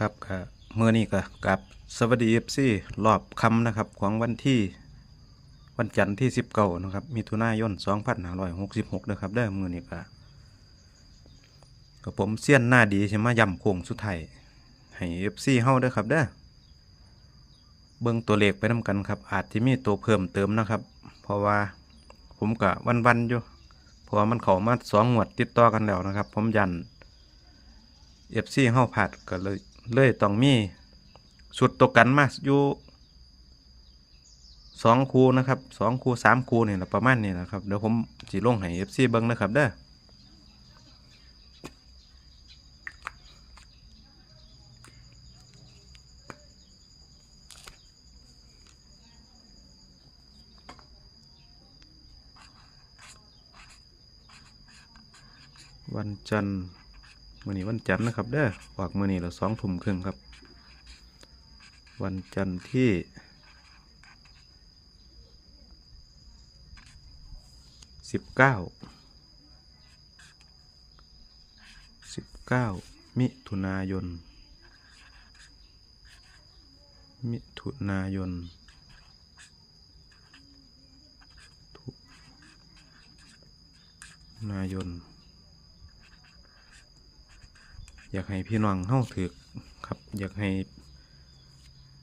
ครับก็เมื่อนี้ก็กับสวัสดีเอฟซีรอบคำนะครับ ของวันที่ วันจันทร์ที่สิบเก้านะครับมิถุนายนสองพันห้าร้อยหกสิบหกนะครับเด้อมื่อนี้ก็กับผมเสี้ยนหน้าดีใช่ไหมย่ำโค้งสุดท้ายให้เอฟซีเฮาเด้อครับเด้อเบิ่งตัวเลขไปน้ากันครับ อาจจะมีตัวเพิ่มเติมนะครับ เพราะว่าผมก็วันๆอยู่เพราะมันเข้ามาสองงวดติดต่อกันแล้วนะครับ ผมยันเอฟซีเฮาผัดก็เลย เลยต้องมีสุดตกกันมาอยู่สองคูนะครับสองคูสามคูนี่แหละประมาณนี้นะครับเดี๋ยวผมจีลงให้เอฟซีเบิ้งนะครับเด้อวันจันทร์ มื่อนี้วันจันทร์นะครับเด้อออกมื่อนี้เราสองทุ่มครึ่งครับ วันจันทร์ที่สิบเก้าสิบเก้ามิถุนายน มิถุนายนถุนายน อยากให้พี่น้องเฮาถือครับ อยากให้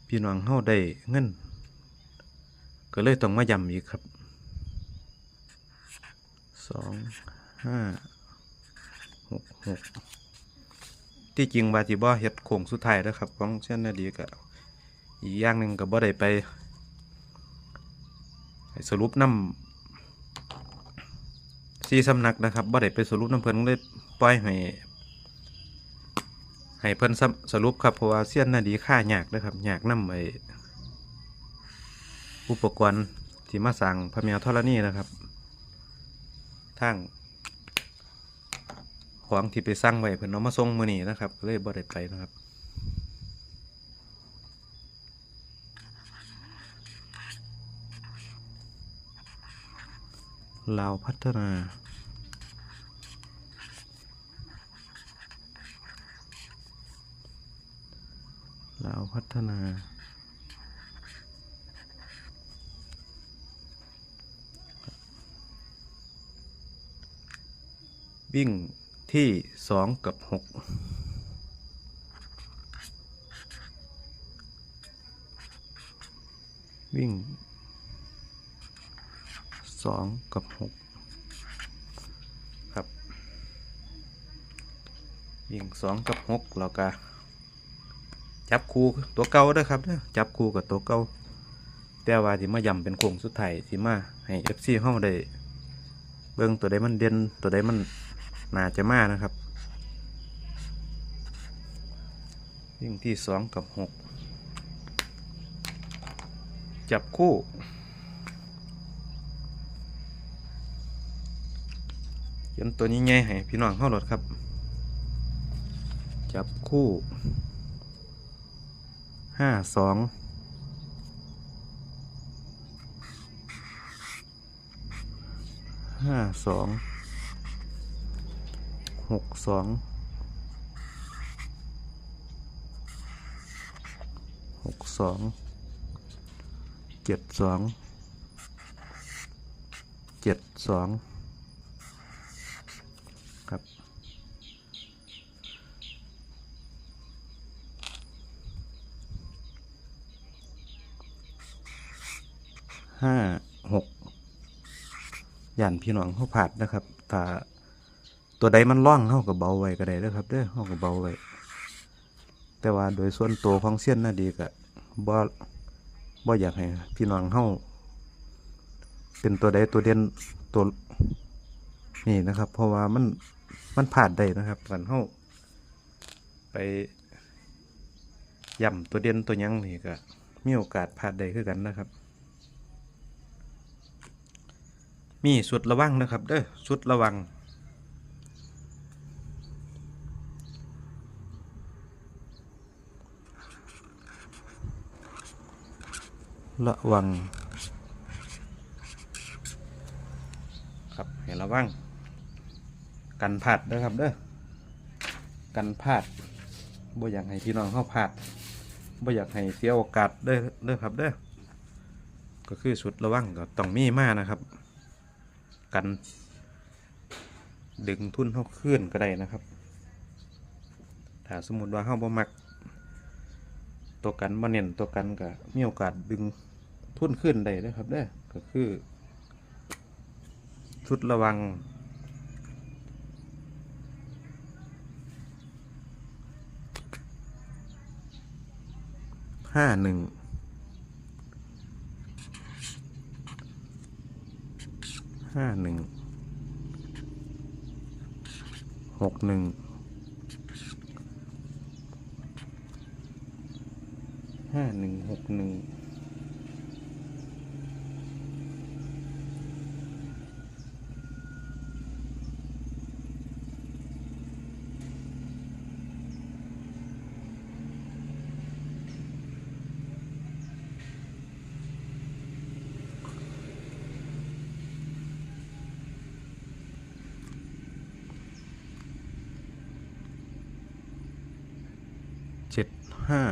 พี่น้องเฮาได้เงินก็เลยต้องมาย้ำอีกครับสองห้าหกหกที่จริงว่าที่บ่เฮ็ดโค้งสุดท้ายแล้วครับ ของเส้นนาดีก็อีกอย่างหนึ่งก็บ่ได้ไปสรุปน้ำสี่สำนักนะครับบ่ได้ไปสรุปน้ำเพิ่นเลยปล่อยให้ ให้เพิ่นสรุสรุปครับเพราะว่าเสี้ยนน่าดีค่ายากเด้อครับยากนำไออุปกรณ์ที่มาสั่งพระแมวธรณีนะครับทางของที่ไปสั่งไว้เพิ่นเอามาส่งมื้อนี้นะครับเลยบ่ได้ไปนะครับลาวพัฒนา ลาวพัฒนา วิ่งที่สองกับหกวิ่งสองกับหกครับ วิ่งสองกับหกแล้วก็ จับคู่ตัวเก่าด้อครับเด้อจับคู่กับตัวเก่าแต่ว่าที่มาย่ำเป็นโค้งสุดท้ายที่มาให้ FC เฮาได้เบิ่งตัวใดมันเด่นตัวใดมันน่าจะมานะครับวิ่งที่สองกับหกจับคู่เขียนตัวนี้ไงให้พี่น้องเฮาโหลดครับ จับคู่ ห้าสองห้าสองหกสองหกสองเจ็ดสองเจ็ดสอง ห้าหกย่านพี่น้องเขาผาดนะครับถ้าตัวใดมันร่องเขาก็เบาไว้ก็ได้เด้อครับเด้อเขาก็เบาไว้แต่ว่าโดยส่วนตัวของเส้นน่าดีก็บ่บ่อยากให้พี่น้องเขาเป็นตัวใดตัวเด่นตัวนี่นะครับ เพราะว่ามันมันผ่านได้นะครับกันเขาไปย่ำตัวเด่นตัวยังนี่ก็มีโอกาสผ่านได้คือกันนะครับ มีสุดระวังนะครับเด้อสุดระวัง ระวัง ครับให้ระวัง กันพลาดเด้อครับเด้อกันพลาดบ่อยากให้พี่น้องเข้าพลาดบ่อยากให้เสียโอกาสเด้อเด้อครับเด้อก็คือสุดระวังก็ต้องมีมานะครับ กัน ดึงทุนเข้าขึ้นก็ได้นะครับถ้าสมมุติว่าเข้าบ่มัก ตัวกันบ่เน้นตัวกันก็มีโอกาสดึงทุนขึ้นได้นะครับเด้ก็คือ ชุดระวังห้าหนึ่ง ห้าหนึ่งหกหนึ่งห้าหนึ่งหกหนึ่ง ห้า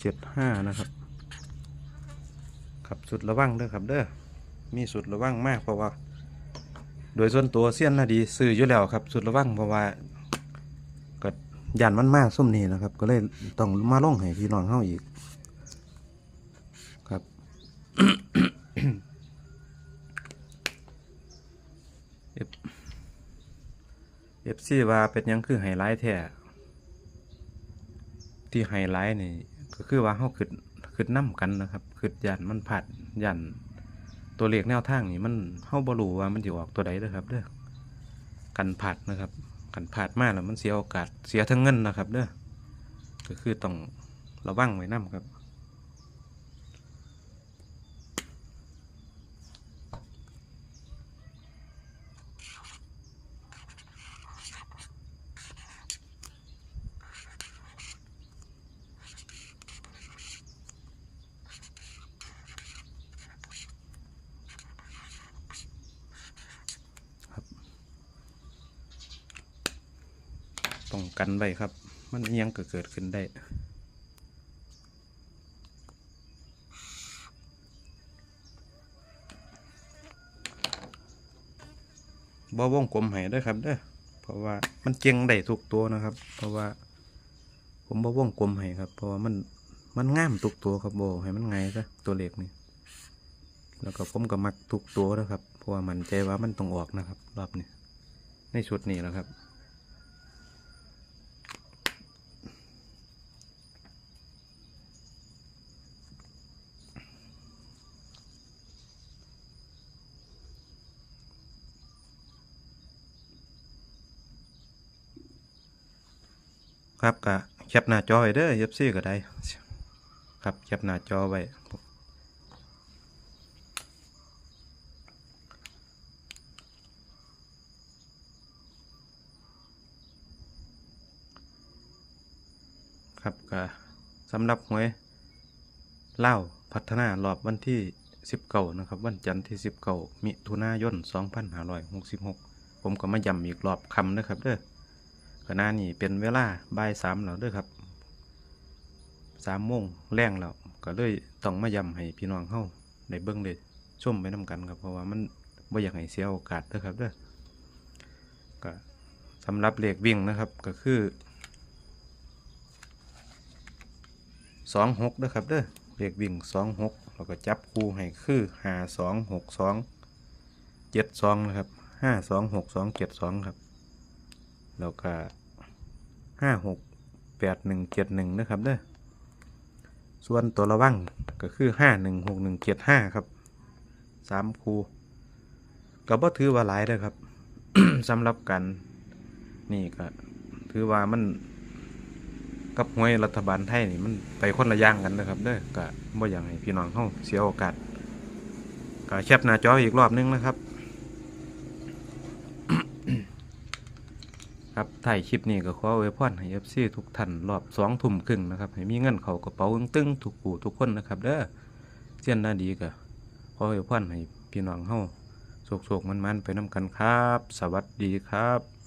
เจ็ดห้านะครับครับสุดระวังเด้อครับเด้อมีสุดระวังมากเพราะว่า โดยส่วนตัวเสี้ยนนาดีซื้ออยู่แล้วครับ สุดระวังเพราะว่าก็ยันมันมากส้มนี้นะครับ ก็เลยต้องมาล่องให้พี่น้องเฮาอีกครับ เอฟซีว่าเป็นยังคือไฮไลท์แท้ที่ไฮไลท์นี่ก็คือว่าเฮาขึ้นขึ้นนํกันนะครับขึ้นยันมันผัดยันตัวเลขแนวทางนี่มันเฮาบ่รู้ว่ามันสิออกตัวใดเด้อครับเด้อกันผัดนะครับกันผัดมากแล้วมันเสียโอกาสเสียทั้งเงินนะครับเด้อก็คือต้องระวังไว้นํครับ ป้องกันไว้ครับ มันยังก็เกิดขึ้นได้บ่วงกลมให้ด้วยครับเด้อเพราะว่ามันเจียงได้ทุกตัวนะครับ เพราะว่า ผมบ่วงกลมให้ครับ เพราะว่ามันมันง่ามทุกตัวครับโบให้มันไงซะตัวเลขนี่แล้วก็ผมก็มักทุกตัวนะครับ เพราะว่ามันใจว่ามันต้องออกนะครับ รอบนี้ในชุดนี้แล้วครับ ครับก็แคปหน้าจอไว้เด้อเอฟซีก็ได้ ครับแคปหน้าจอไว้ครับก็สำหรับหวยเล่าพัฒนารอบวันที่สิบเก้านะครับ วันจันทร์ที่สิบเก้ามิถุนายนสองพันห้าร้อยหกสิบหกผมก็มาย้ำอีกรอบคำนะครับเด้อ ขณะนี้เป็นเวลาบ่ายสามแล้วด้วยครับสามโมงแรงแล้วก็เลยต้องมาย้ำให้พี่น้องเฮาในเบิ้องเลยชมไปน้กันครับเพราะว่ามันบ่อยากให้เสียโอกาสด้อครับเด้อก็สำหรับเลขวิ่งนะครับก็คือสองหกเด้อครับเด้อเลขวิ่งสองหกเราก็จับคู่ให้คือห้าสองหกสองเจ็ดสองนะครับห้าสองหกสองเจ็ดสองครับแล้วก็ ห้าหกแปดหนึ่งเจ็ดหนึ่งนะครับเด้อส่วนตัวระวังก็คือห้าหนึ่งหกหนึ่งเจ็ดห้าครับสามคูก็บ่ถือว่าหลายเลยครับสำหรับกันนี่ก็ถือว่ามันกับหวยรัฐบาลไทยนี่มันไปคนละย่างกันนะครับเด้อก็บ่อย่ากให้พี่น้องเขาเสียโอกาสก็แคปหน้าจออีกรอบนึงนะครับ ครับถ่ายคลิปนี้ก็ขออว้พรให้ FC ทุกท่านรอบสองทุ่มครึ่งนะครับ ให้มีเงินเขากระเป๋าตึงๆทุกผู้ทุกคนนะครับ เด้อเสียนหน้าดีก็ขออว้พรให้พี่น้องเฮาโศกๆมันๆไปน้ำกันครับ สวัสดีครับ